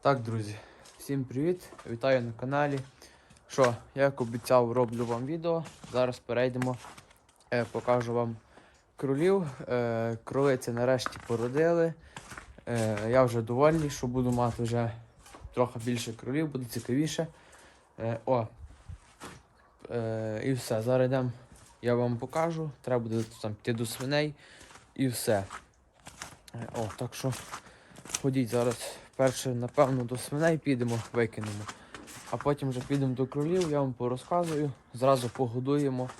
Так, друзі, всім привіт! Вітаю на каналі. Що, як обіцяв, роблю вам відео. Зараз перейдемо, е, покажу вам кролів. Е, кролиці нарешті породили. Е, я вже довольний, що буду мати вже трохи більше кролів, буде цікавіше. Е, о, е, і все. Зараз йдемо, я вам покажу. Треба буде там піти до свиней і все. Е, о, так що ходіть зараз. Перше, напевно, до свиней підемо, викинемо. А потім вже підемо до кролів, я вам порозказую, зразу погодуємо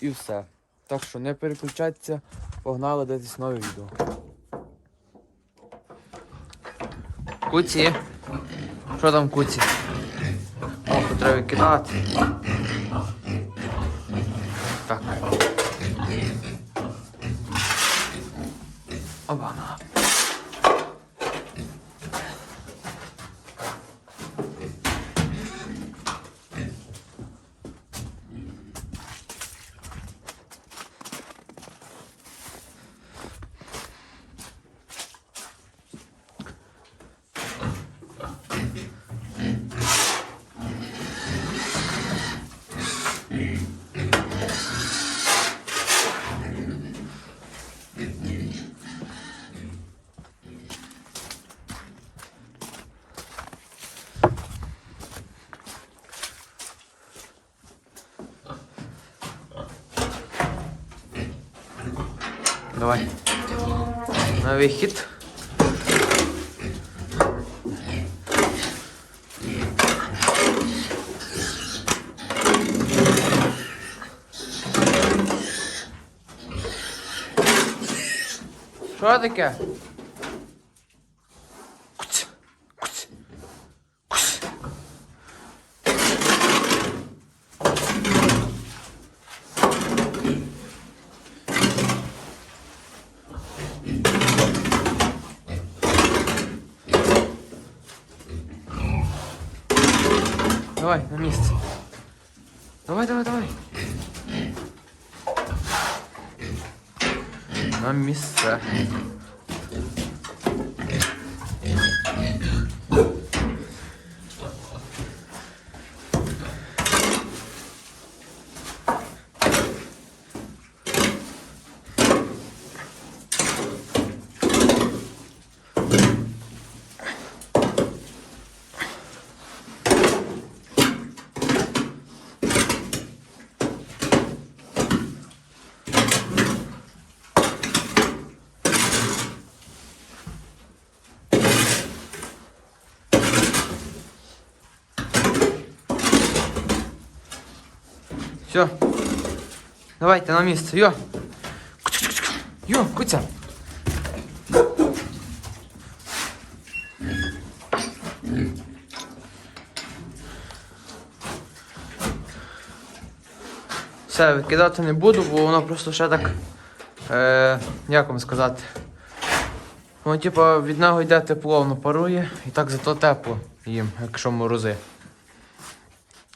і все. Так що не переключайтеся, погнали дивитись нове відео. Куці. Що там куці? О, треба кидати. Так. Обана. Давай. На вихід. Що таке? Давай, на місце. Давай, давай, давай. На місце. Все. Давайте на місце. Йо. Йо, куця. Все, викидати не буду, бо воно просто ще так. Е, як вам сказати? Воно, типу, від нього йде тепло, воно парує і так зато тепло їм, якщо морози.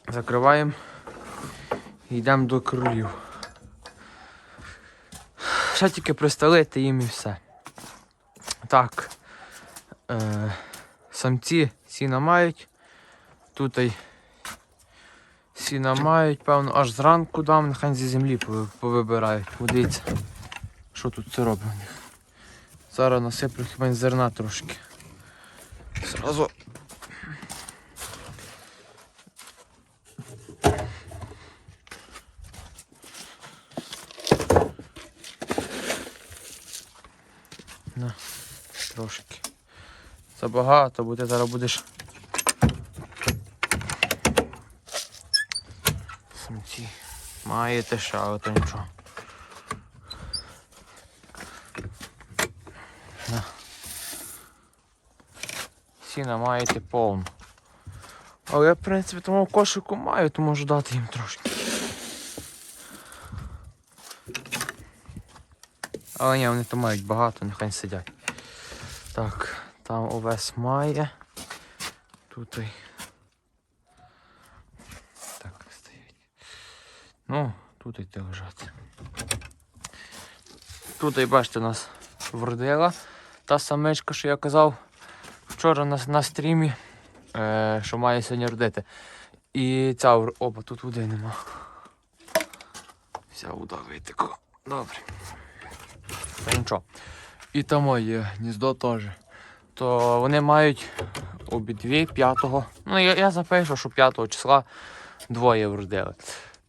Закриваємо. Йдемо до кролів. Ще тільки пристелити їм і все. Так. Е, самці сіна мають. Тут й сіна мають, певно, аж зранку дам, нехай зі землі повибирають. Подивіться, що тут це робить. Зараз насиплю хіба зерна трошки. Зразу На, трошки. Забагато, бо ти зараз будеш. Самці. Маєте ще, то нічого. На. Сіна маєте повну. Але я, в принципі, тому кошику маю, то можу дати їм трошки. Але ні, вони то мають багато, нехай сидять. Так, там овес має. Тут. й- Так, стоять. Ну, тут і те лежать. Тут, і бачите, нас вродила та самичка, що я казав, вчора на, на стрімі, е, що має сьогодні родити. І ця опа, тут води нема. Вся вода витекла. Добре. Та нічого. І там моє гніздо теж. То вони мають обидві 5 Ну, я, я запишу, що 5 числа двоє вродили.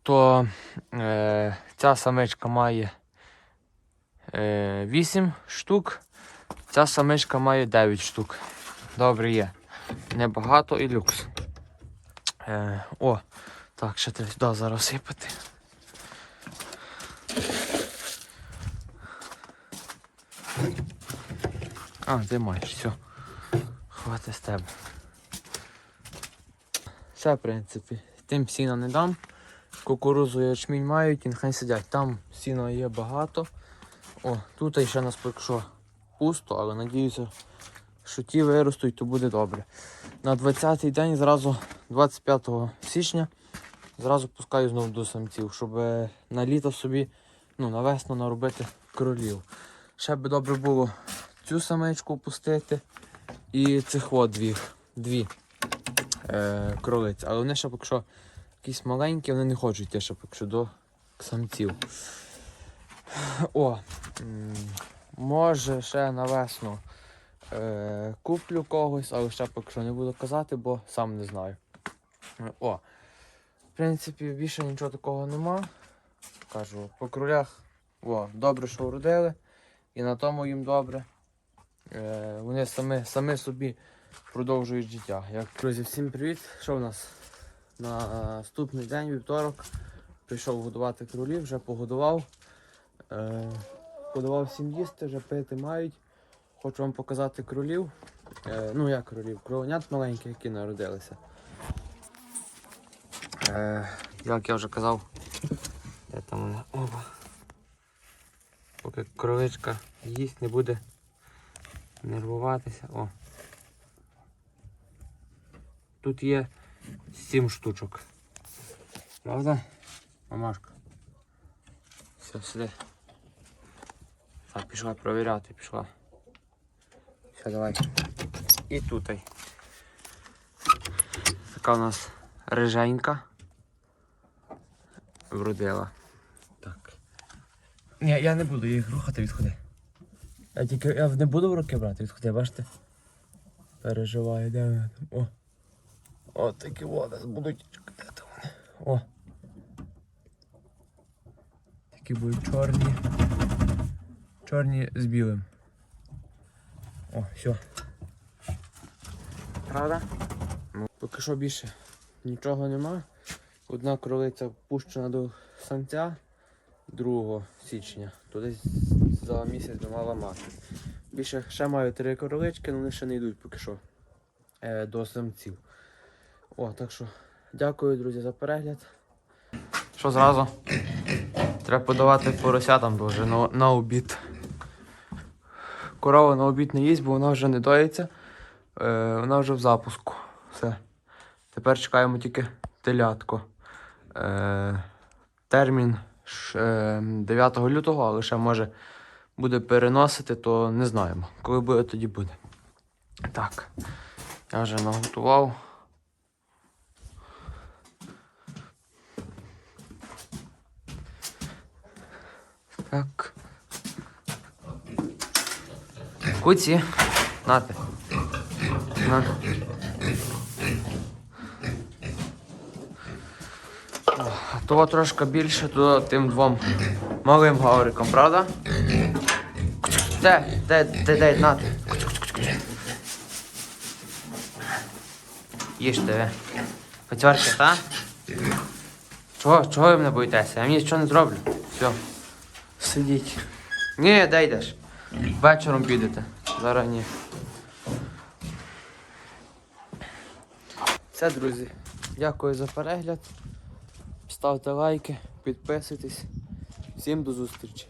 То е, ця самичка має е, 8 штук, ця самичка має 9 штук. Добре є. Небагато і люкс. Е, о, так, ще треба зараз сипати. А, ти маєш, все. Хватить з тебе. Все, в принципі. Тим сіна не дам. Кукурузу ячмінь мають і нехай сидять. Там сіна є багато. О, тут ще нас поки що пусто, але надіюся, що ті виростуть, то буде добре. На 20-й день, зразу 25 січня, зразу пускаю знову до самців, щоб е, на літо собі, ну, на весну наробити кролів. Ще би добре було цю самичку пустити і цих от дві, дві е, кролиці. Але вони ще поки що якісь маленькі, вони не хочуть йти ще поки що до самців. О, може ще на весну е, куплю когось, але ще поки що не буду казати, бо сам не знаю. О, в принципі, більше нічого такого нема. Кажу, по кролях, о, добре, що вродили, і на тому їм добре. Е, вони самі, самі собі продовжують життя. Як друзі, всім привіт! Що в нас? На наступний день, вівторок, прийшов годувати кролів, вже погодував. Е, подавав всім їсти, вже пити мають. Хочу вам показати кролів. Е, ну як кролів? Кровенят маленьких, які народилися. Як я вже казав, де там вони? Опа. Поки кроличка їсть, не буде нервуватися. О. Тут є 7 штучок. Правда? Мамашка. Все, сюди. Так, пішла провіряти, пішла. Все, давай. І тут. Така у нас риженька. Вродила. Так. Ні, я не буду їх рухати, відходи. Я тільки я не буду в руки брати, відходи, бачите? Переживаю, де вони там? О. О, такі води будуть. Де то вони? О. Такі будуть чорні. Чорні з білим. О, все. Правда? Ну, поки що більше нічого нема. Одна кролиця пущена до самця 2 січня. То десь за місяць мала мати. Більше ще маю три кролички, але вони ще не йдуть поки що е, до самців. О, так що дякую, друзі, за перегляд. Що зразу? Треба подавати поросятам, бо вже на, на обід. Корова на обід не їсть, бо вона вже не доїться. Е, вона вже в запуску. Все. Тепер чекаємо тільки телятко. Е, термін 9 лютого, але ще може буде переносити, то не знаємо. Коли буде, тоді буде. Так. Я вже наготував. Так. Куці. Нате. На. О, а Того трошки більше, то тим двом малим гавриком, правда? Де, де, де, де, нате. Їжте ви. Пацьорки, та? Чого, чого ви мене боїтеся? Я мені нічого не зроблю. Все. Сидіть. Ні, де йдеш? Вечором підете. Зараз ні. Все, друзі. Дякую за перегляд. Ставте лайки, підписуйтесь. Всім до зустрічі.